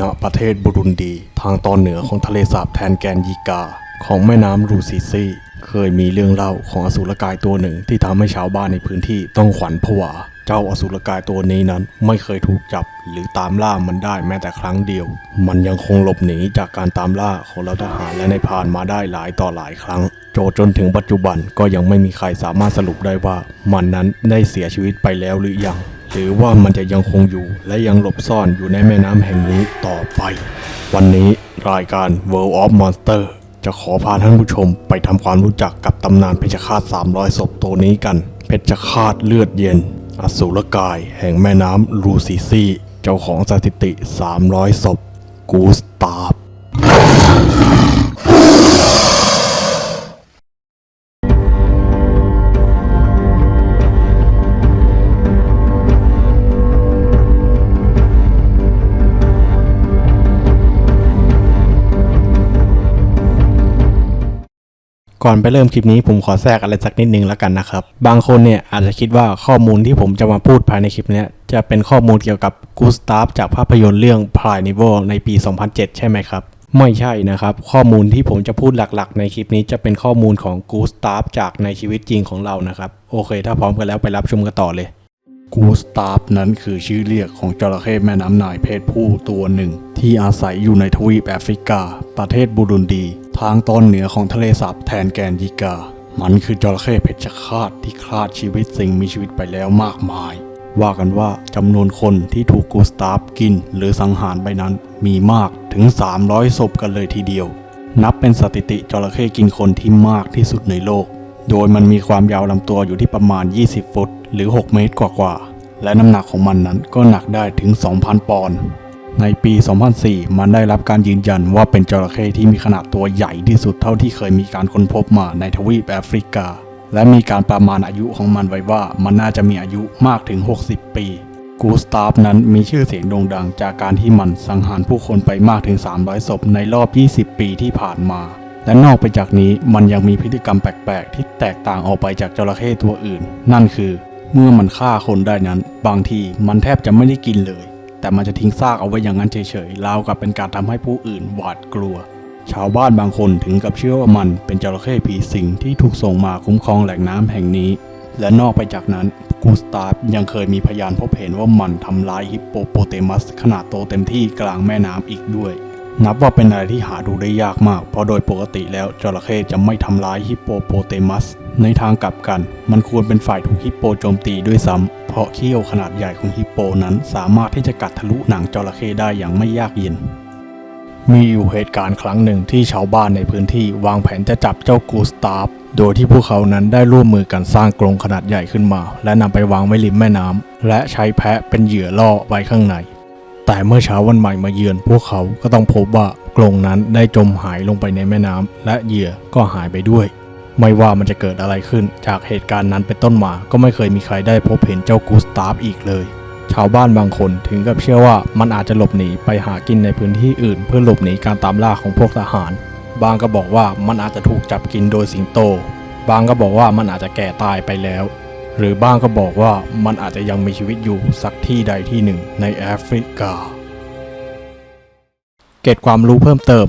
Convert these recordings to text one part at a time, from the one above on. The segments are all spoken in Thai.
ณประเทศบุรุนดี ทางตอนเหนือของทะเลสาบแทนแกนยีกา ของแม่น้ำรูซิซีเคยมีเรื่องเล่าของอสูรกายตัวหนึ่งที่ทำให้ชาวบ้านในพื้นที่ต้องขวัญผวา เจ้าอสูรกายตัวนี้นั้นไม่เคยถูกจับ หรือตามล่ามันได้แม้แต่ครั้งเดียว มันยังคงหลบหนีจากการตามล่าของเหล่าทหารและในพานมาได้หลายต่อหลายครั้งจจนถึงปัจจุบันก็ยังไม่มีใครสามารถสรุปได้ว่ามันนั้นได้เสียชีวิตไปแล้วหรือยัง หรือว่ามันจะยังคงอยู่และยังหลบซ่อนอยู่ในแม่น้ำแห่งนี้ต่อไป วันนี้รายการ World of Monster จะขอพาท่านผู้ชมไปทำความรู้จักกับตำนานเพชฌฆาต 300 ศพตัวนี้กัน เพชฌฆาตเลือดเย็น อสูรกายแห่งแม่น้ำรูซิซีเจ้าของสถิติ 300 ศพ กูสตาฟ ก่อนไปเริ่มคลิปนี้ผมขอแทรกอะไรสักนิดนึงแล้วกันนะครับ บางคนเนี่ยอาจจะคิดว่าข้อมูลที่ผมจะมาพูดภายในคลิปนี้จะเป็นข้อมูลเกี่ยวกับกูสตาฟจากภาพยนตร์เรื่อง p r i n i v a l ในปี 2007 ใช่ไหมครับ ไม่ใช่นะครับ ข้อมูลที่ผมจะพูดหลักๆ ในคลิปนี้จะเป็นข้อมูลของกูสตาฟจากในชีวิตจริงของเรานะครับ โอเค ถ้าพร้อมกันแล้วไปรับชมกันต่อเลยกูสตาฟนั้นคือชื่อเรียกของจระเข้แม่น้ำนายเพศผู้ตัวหนึ่ง ที่อาศัยอยู่ในทวีปแอฟริกา ประเทศบูรุนดี ทางตอนเหนือของทะเลสาบแทนแกนยิกา มันคือจระเข้เพชฌฆาตที่ฆ่าชีวิตสิ่งมีชีวิตไปแล้วมากมาย ว่ากันว่าจำนวนคนที่ถูกกูสตาฟกินหรือสังหารไปนั้นมีมากถึง 300ศพกันเลยทีเดียว นับเป็นสถิติจระเข้กินคนที่มากที่สุดในโลก โดยมันมีความยาวลำตัวอยู่ที่ประมาณ 20 ฟุต หรือ 6 เมตรกว่าๆและน้ำหนักของมันนั้นก็หนักได้ถึง 2,000 ปอนด์ ในปี 2004 มันได้รับการยืนยันว่าเป็นจระเข้ที่มีขนาดตัวใหญ่ที่สุดเท่าที่เคยมีการค้นพบมาในทวีปแอฟริกา และมีการประมาณอายุของมันไว้ว่ามันน่าจะมีอายุมากถึง 60 ปีกูสตาฟนั้นมีชื่อเสียงโด่งดังจากการที่มันสังหารผู้คนไปมากถึง 300 ศพในรอบ 20 ปีที่ผ่านมา และนอกไปจากนี้มันยังมีพฤติกรรมแปลกๆ ที่แตกต่างออกไปจากจระเข้ตัวอื่น นั่นคือ เมื่อมันฆ่าคนได้นั้น บางทีมันแทบจะไม่ได้กินเลย แต่มันจะทิ้งซากเอาไว้อย่างนั้นเฉยๆราวกับเป็นการทำให้ผู้อื่นหวาดกลัว ชาวบ้านบางคนถึงกับเชื่อว่ามันเป็นจระเข้ผีสิงที่ถูกส่งมาคุ้มครองแหล่งน้ำแห่งนี้ และนอกไปจากนั้นกูสตาฟยังเคยมีพยานพบเห็นว่ามันทำร้ายฮิปโปโปเตมัสขนาดโตเต็มที่กลางแม่น้ำอีกด้วย นับว่าเป็นอะไรที่หาดูได้ยากมาก เพราะโดยปกติแล้วจระเข้จะไม่ทำร้ายฮิปโปโปเตมัส ในทางกลับกัน มันควรเป็นฝ่ายถูกฮิปโปโจมตีด้วยซ้ำ เพราะเขี้ยวขนาดใหญ่ของฮิปโปนั้นสามารถที่จะกัดทะลุหนังจระเข้ได้อย่างไม่ยากเย็น มีอยู่เหตุการณ์ครั้งหนึ่งที่ชาวบ้านในพื้นที่วางแผนจะจับเจ้ากูสตาฟ โดยที่พวกเขานั้นได้ร่วมมือกันสร้างกรงขนาดใหญ่ขึ้นมา และนำไปวางไว้ริมแม่น้ำและใช้แพะเป็นเหยื่อล่อไว้ข้างใน แต่เมื่อเช้าวันใหม่มาเยือน พวกเขาก็ต้องพบว่ากรงนั้นได้จมหายลงไปในแม่น้ำและเหยื่อก็หายไปด้วย ไม่ว่ามันจะเกิดอะไรขึ้น จากเหตุการณ์นั้นเป็นต้นมาก็ไม่เคยมีใครได้พบเห็นเจ้ากูสตาฟอีกเลย ชาวบ้านบางคนถึงกับเชื่อว่ามันอาจจะหลบหนีไปหากินในพื้นที่อื่น เพื่อหลบหนีการตามล่าของพวกทหาร บางก็บอกว่ามันอาจจะถูกจับกินโดยสิงโต บางก็บอกว่ามันอาจจะแก่ตายไปแล้ว หรือบ้างก็บอกว่ามันอาจจะยังมีชีวิตอยู่สักที่ใดที่หนึ่งในแอฟริกา เกร็ดความรู้เพิ่มเติม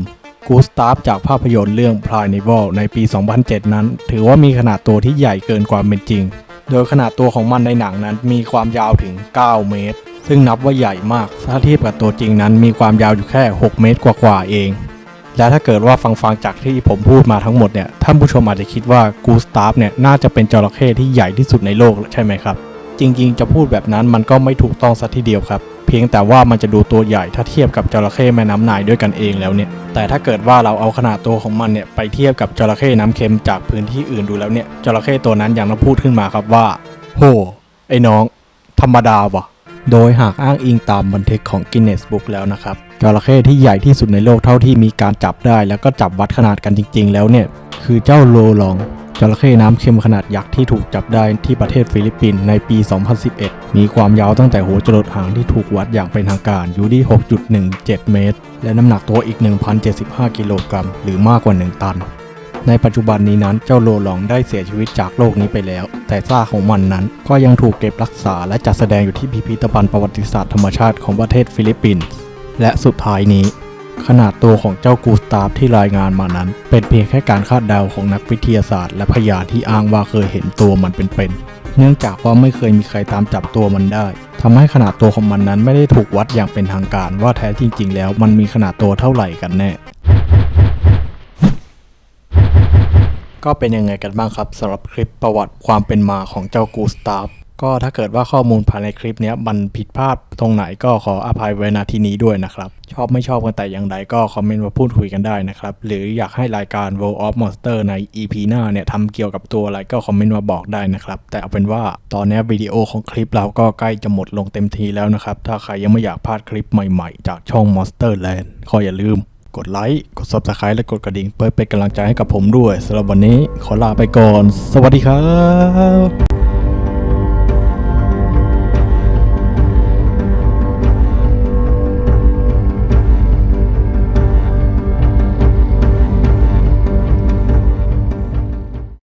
กูสตาฟจากภาพยนตร์เรื่อง p r i n i v a l ในปี 2007 นั้น ถือว่ามีขนาดตัวที่ใหญ่เกินความเป็นจริง โดยขนาดตัวของมันในหนังนั้นมีความยาวถึง 9 เมตร ซึ่งนับว่าใหญ่มาก ถ้าเทียบกับตัวจริงนั้นมีความยาวอยู่แค่ 6 เมตรกว่าๆเอง และถ้าเกิดว่าฟังฟังจากที่ผมพูดมาทั้งหมดเนี่ยท่านผู้ชมอาจจะคิดว่ากูสตาฟเนี่ยน่าจะเป็นจระเข้ที่ใหญ่ที่สุดในโลกใช่ไหมครับ จริงๆ จะพูดแบบนั้นมันก็ไม่ถูกต้องสัทีเดียวครับ เพียงแต่ว่ามันจะดูตัวใหญ่ถ้าเทียบกับจระเข้แม่น้ำนายด้วยกันเองแล้วเนี่ย แต่ถ้าเกิดว่าเราเอาขนาดตัวของมันเนี่ยไปเทียบกับจระเข้น้ำเค็มจากพื้นที่อื่นดูแล้วเนี่ยจระเข้ตัวนั้นอยังต้องพูดขึ้นมาครับว่า โหไอ้น้อง ธรรมดาวะ โดยหากอ้างอิงตามบันทึกของ Guinness Book แล้วนะครับจระเข้ที่ใหญ่ที่สุดในโลกเท่าที่มีการจับได้ แล้วก็จับวัดขนาดกันจริง ๆ แล้วเนี่ย คือเจ้าโลลองจระเข้น้ำเค็มขนาดยักษ์ที่ถูกจับได้ที่ประเทศฟิลิปปินส์ในปี 2011 มีความยาวตั้งแต่หัวจรดหางที่ถูกวัดอย่างเป็นทางการอยู่ที่ 6.17 เมตร และน้ำหนักตัวอีก 1,075 กิโลกรัม หรือมากกว่า 1 ตัน ในปัจจุบันนี้นั้นเจ้าโลลองได้เสียชีวิตจากโลกนี้ไปแล้ว แต่ซากของมันนั้นก็ยังถูกเก็บรักษาและจัดแสดงอยู่ที่พิพิธภัณฑ์ประวัติศาสตร์ธรรมชาติของประเทศฟิลิปปินส์และสุดท้ายนี้ ขนาดตัวของเจ้ากูสตาฟที่รายงานมานั้น เป็นเพียงแค่การคาดเดาของนักวิทยาศาสตร์ และพยานที่อ้างว่าเคยเห็นตัวมันเป็นๆเนื่องจากว่าไม่เคยมีใครตามจับตัวมันได้ทำให้ขนาดตัวของมันนั้นไม่ได้ถูกวัดอย่างเป็นทางการว่าแท้จริง ๆ แล้วมันมีขนาดตัวเท่าไหร่กันแน่ ก็เป็นยังไงกันบ้างครับสำหรับคลิปประวัติความเป็นมาของเจ้ากูสตาฟก็ถ้าเกิดว่าข้อมูลภายในคลิปนี้มันผิดพลาดตรงไหนก็ขออภัยไว้ณที่นี้ด้วยนะครับ ชอบไม่ชอบกันแต่อย่างใดก็คอมเมนต์มาพูดคุยกันได้นะครับ หรืออยากให้รายการ World of Monster ใน EP หน้าเนี่ยทำเกี่ยวกับตัวอะไรก็คอมเมนต์มาบอกได้นะครับ แต่เอาเป็นว่าตอนนี้วิดีโอของคลิปเราก็ใกล้จะหมดลงเต็มทีแล้วนะครับ ถ้าใครยังไม่อยากพลาดคลิปใหม่ๆ จากช่อง Monster Land ขออย่าลืม กดไลค์ กด Subscribe และกดกระดิ่งเพื่อเป็นกำลังใจให้กับผมด้วยสำหรับวันนี้ขอลาไปก่อน สวัสดีครับ